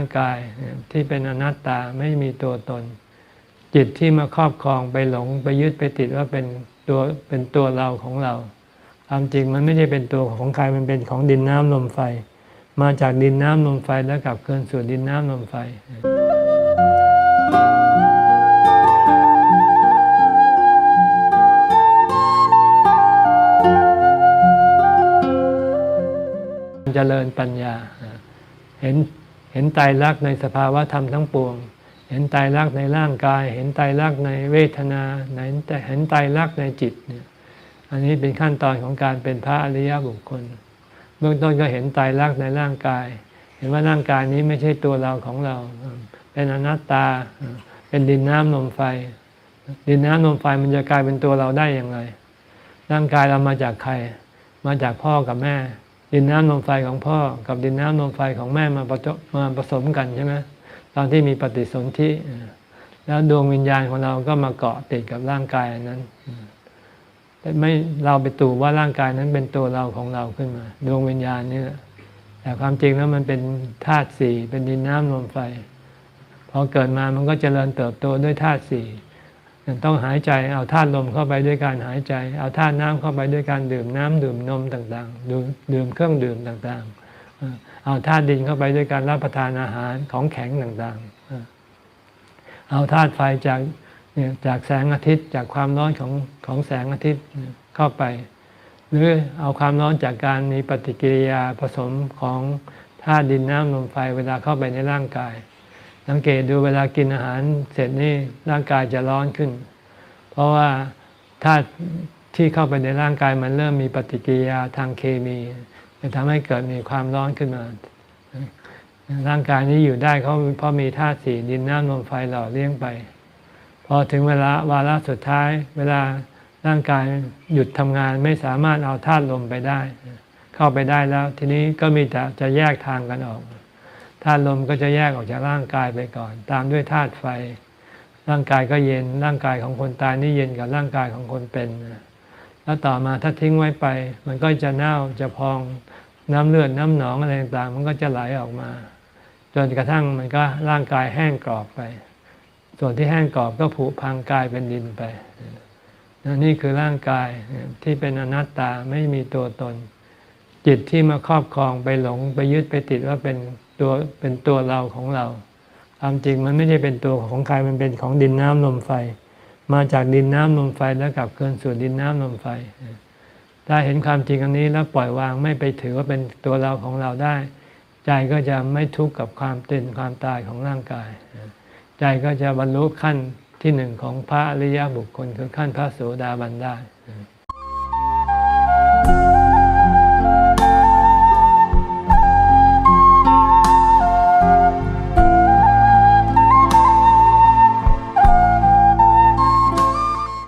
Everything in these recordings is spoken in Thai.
ร่างกายที่เป็นอนัตตาไม่มีตัวตน จิตที่มาครอบครองไปหลงไปยึดไปติดว่าเป็นตัวเป็นตัวเราของเรา ความจริงมันไม่ใช่เป็นตัวของใครมันเป็นของดินน้ำลมไฟ มาจากดินน้ำลมไฟแล้วกลับเคืนสู่ดินน้ำลมไฟเจริญปัญญาเห็น เห็นไตรลักษณ์ในสภาวะธรรมทั้งปวง เห็นไตรลักษณ์ในร่างกาย เห็นไตรลักษณ์ในเวทนาเห็นต่เห็นไตรลักษณ์ในจิตเนี่ยอันนี้เป็นขั้นตอนของการเป็นพระอริยบุคคล เบื้องต้นก็เห็นไตรลักษณ์ในร่างกาย เห็นว่าร่างกายนี้ไม่ใช่ตัวเราของเรา เป็นอนัตตา เป็นดินน้ำลมไฟ ดินน้ำลมไฟมันจะกลายเป็นตัวเราได้อย่างไร ร่างกายเรามาจากใคร มาจากพ่อกับแม่ ดินน้ำลมไฟของพ่อกับดินน้ำลมไฟของแม่มาประจบมาผสมกันใช่ไหมตอนที่มีปฏิสนธิแล้วดวงวิญญาณของเราก็มาเกาะติดกับร่างกายนั้นแต่ไม่เราไปตู่ว่าร่างกายนั้นเป็นตัวเราของเราขึ้นมา ดวงวิญญาณนี่แหละแต่ความจริงแล้วมันเป็นธาตุสี่เป็นดินน้ำลมไฟพอเกิดมามันก็เจริญเติบโตด้วยธาตุสี่ ต้องหายใจเอาธาตุลมเข้าไปด้วยการหายใจ เอาธาตุน้ำเข้าไปด้วยการดื่มน้ำดื่มนมต่างๆ ดื่มดื่มเครื่องดื่มต่างๆ เอาธาตุดินเข้าไปด้วยการรับประทานอาหารของแข็งต่างๆ เอาธาตุไฟจากจากแสงอาทิตย์จากความร้อนของของแสงอาทิตย์เข้าไป หรือเอาความร้อนจากการมีปฏิกิริยาผสมของธาตุดินน้ำลมไฟเวลาเข้าไปในร่างกาย สังเกตดูเวลากินอาหารเสร็จนี่ร่างกายจะร้อนขึ้น เพราะว่าธาตุที่เข้าไปในร่างกายมันเริ่มมีปฏิกิริยาทางเคมีจะทำให้เกิดมีความร้อนขึ้นมา ร่างกายนี้อยู่ได้เขาเพราะมีธาตุสี่ดินน้ำลมไฟหล่อเลี้ยงไป พอถึงเวลาวาระสุดท้าย เวลาร่างกายหยุดทำงานไม่สามารถเอาธาตุลมไปได้ เข้าไปได้แล้ว ทีนี้ก็มีแต่จะแยกทางกันออก ธาตุลมก็จะแยกออกจากร่างกายไปก่อน ตามด้วยธาตุไฟ ร่างกายก็เย็นร่างกายของคนตายนี่เย็นกับร่างกายของคนเป็น แล้วต่อมาถ้าทิ้งไว้ไป มันก็จะเน่าจะพองน้ำเลือดน้ำหนองอะไรต่างมันก็จะไหลออกมา จนกระทั่งมันก็ร่างกายแห้งกรอบไป ส่วนที่แห้งกรอบก็ผุพังกลายเป็นดินไปนี่คือร่างกายที่เป็นอนัตตาไม่มีตัวตน จิตที่มาครอบครองไปหลงไปยึดไปติดว่าเป็น ตัวเป็นตัวเราของเรา ความจริงมันไม่ใช่เป็นตัวของใครมันเป็นของดินน้ำลมไฟ มาจากดินน้ำลมไฟแล้วกลับคืนสู่ดินน้ำลมไฟ ถ้าเห็นความจริงอันนี้แล้วปล่อยวางไม่ไปถือว่าเป็นตัวเราของเราได้ ใจก็จะไม่ทุกข์กับความตื่นความตายของร่างกาย ใจก็จะบรรลุขั้นที่หนึ่งของพระอริยบุคคลคือขั้นพระโสดาบันได้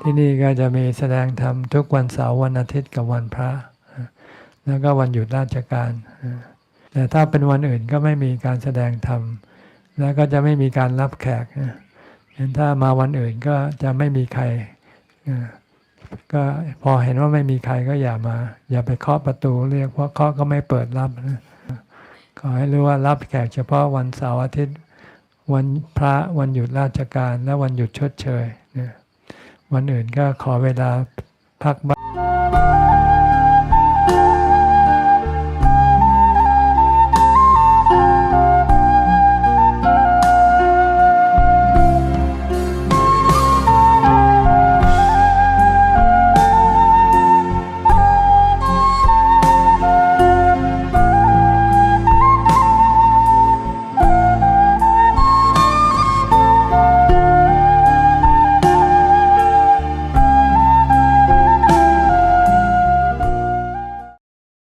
ที่นี่ก็จะมีแสดงธรรมทุกวันเสาร์วันอาทิตย์กับวันพระ แล้วก็วันหยุดราชการ แต่ถ้าเป็นวันอื่นก็ไม่มีการแสดงธรรม แล้วก็จะไม่มีการรับแขกเห็นถ้ามาวันอื่นก็จะไม่มีใคร ก็พอเห็นว่าไม่มีใครก็อย่ามา อย่าไปเคาะประตูเรียกเพราะเคาะก็ไม่เปิดรับ ขอให้รู้ว่ารับแขกเฉพาะวันเสาร์อาทิตย์ วันพระวันหยุดราชการและวันหยุดชดเชย วันอื่นก็ขอเวลาพักบ้าง